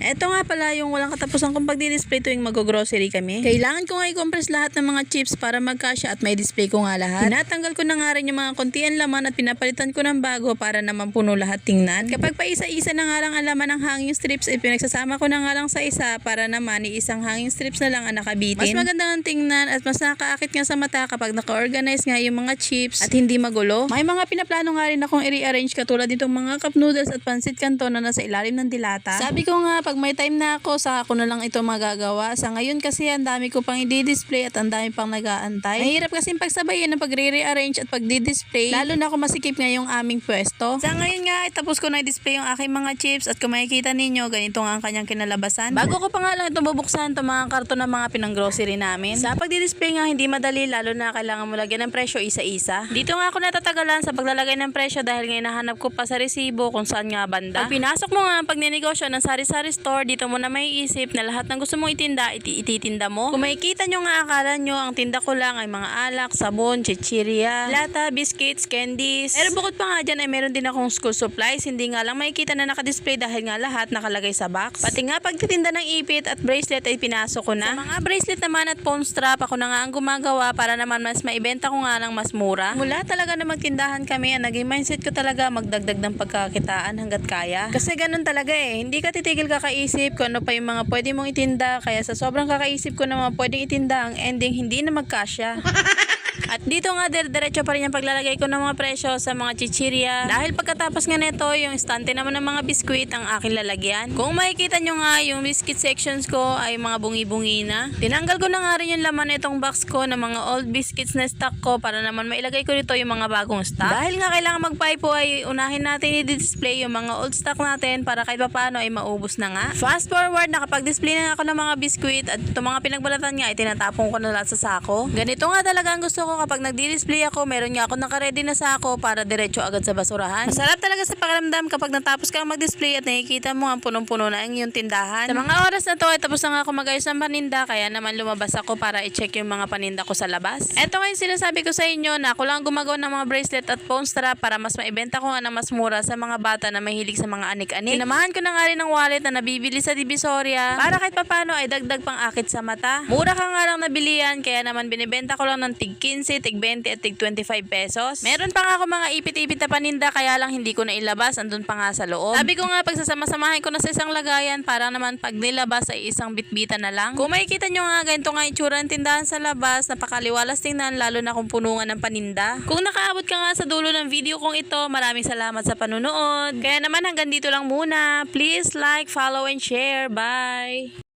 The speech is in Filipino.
Eto nga pala yung walang katapusan kung pagdi-display tuwing mag-grocery kami. Kailangan ko nga i-compress lahat ng mga chips para magkasya at may display ko nga lahat. Tinatanggal ko na nga rin yung mga kontian laman at pinapalitan ko ng bago para naman puno lahat tingnan. Kapag pa isa-isa na nga lang ang laman ng hanging strips, eh, pinagsasama ko na nga lang sa isa para naman isang hanging strips na lang ang nakabitin. Mas maganda ng tingnan at mas nakaakit nga sa mata kapag naka-organize nga yung mga chips at hindi magulo. May mga pinaplano nga rin akong i-rearrange katulad ditong mga cup noodles at pansit canton na nasa ilalim ng dilata. Sabi ko nga, pag may time na ako, saka ko na lang ito magagawa. Sa ngayon kasi, ang dami ko pang i-display at ang dami pang nag-aantay. Mahirap kasi pagsabayin ng pagre-rearrange at pagdi-display, lalo na kung masikip nga yung aming pwesto. Sa ngayon nga, tapos ko na i-display yung aking mga chips at kung makikita ninyo, ganito nga ang kanyang kinalabasan. Bago ko pa nga lang itong bubuksan itong mga karton ng mga pinang-grocery namin. Sa pagdi-display nga, hindi madali, lalo na kailangan mo lagyan ng presyo isa-isa. Dito nga ako natatagalan sa paglalagay ng presyo dahil nga hinahanap ko pa sa resibo kung saan nga banda. Pag pinasok mo nga ang pagninegosyo ng sari-sari store, dito mo na may isip na lahat ng gusto mong itinda, iti ititinda mo. Kung makikita nyo nga akala nyo, ang tinda ko lang ay mga alak, sabon, chichirya, lata, biscuits, candies. Pero bukod pa nga dyan ay meron din akong school supplies. Hindi nga lang makikita na nakadisplay dahil nga lahat nakalagay sa box. Pati nga pagtitinda ng ipit at bracelet ay pinasok ko na. Sa mga bracelet naman at phone strap, ako na nga ang gumagawa para naman mas maibenta ko nga ng mas mura. Mula talaga na magtindahan kami, ang naging mindset ko talaga magdagdag ng pagkakitaan hanggat kaya. Kasi ganun talaga eh. Hindi ka titigil kakaisip kung ano pa yung mga pwede mong itinda. Kaya sa sobrang kakaisip ko na mga pwedeng itinda, ang ending hindi na magkasya. At dito nga dire-diretso pa rin yung paglalagay ko ng mga presyo sa mga chichirya. Dahil pagkatapos nga nito, yung stante naman ng mga biskwit ang aking lalagyan. Kung makikita nyo nga yung biscuit sections ko ay mga bungi-bungi na. Tinanggal ko na nga rin yung laman nitong box ko ng mga old biscuits na stock ko para naman mailagay ko dito yung mga bagong stock. Dahil nga kailangan magpaipo ay unahin natin i-display yung mga old stock natin para kahit paano ay maubos na nga. Fast forward, nakapag-display na ako ng mga biskwit at itong mga pinagbalatan nga ay tinatapon ko na lahat sa sako. Ganito nga talaga ang gusto ko kapag nagdi-display ako, meron nga ako nakaredy na sako para diretso agad sa basurahan. Masarap talaga sa pakiramdam kapag natapos kang mag-display at nakikita mo ang punong-puno na ang iyong tindahan. Sa mga oras na to ay tapos na nga ako mag-ayos ng paninda kaya naman lumabas ako para i-check yung mga paninda ko sa labas. Ito nga yung sinasabi ko sa inyo na ako lang gumagawa ng mga bracelet at phone strap para mas maibenta ko nga ng mas mura sa mga bata na mahilig sa mga anik-anik. Sinamahan ko na nga rin ng wallet na nabibili sa Divisoria para kahit papano ay dagdag pang akit sa mata. Mura ka nga lang nabilian kaya naman binibenta ko lang ng tig 15, tig 20 at tig 25 pesos. Meron pa nga ako mga ipit-ipit na paninda kaya lang hindi ko na ilabas andun pa nga sa loob. Sabi ko nga pagsasama-samahin ko na sa isang lagayan para naman pag nilabas ay isang bitbita na lang. Kung makikita nyo nga ganito nga itsura ng tindahan sa labas, napakaliwalas tingnan lalo na kung punungan ng paninda. Kung nakaabot ka nga sa dulo ng video kong ito, maraming salamat sa panunood. Kaya naman hanggang dito lang muna. Please like, follow, and share. Bye!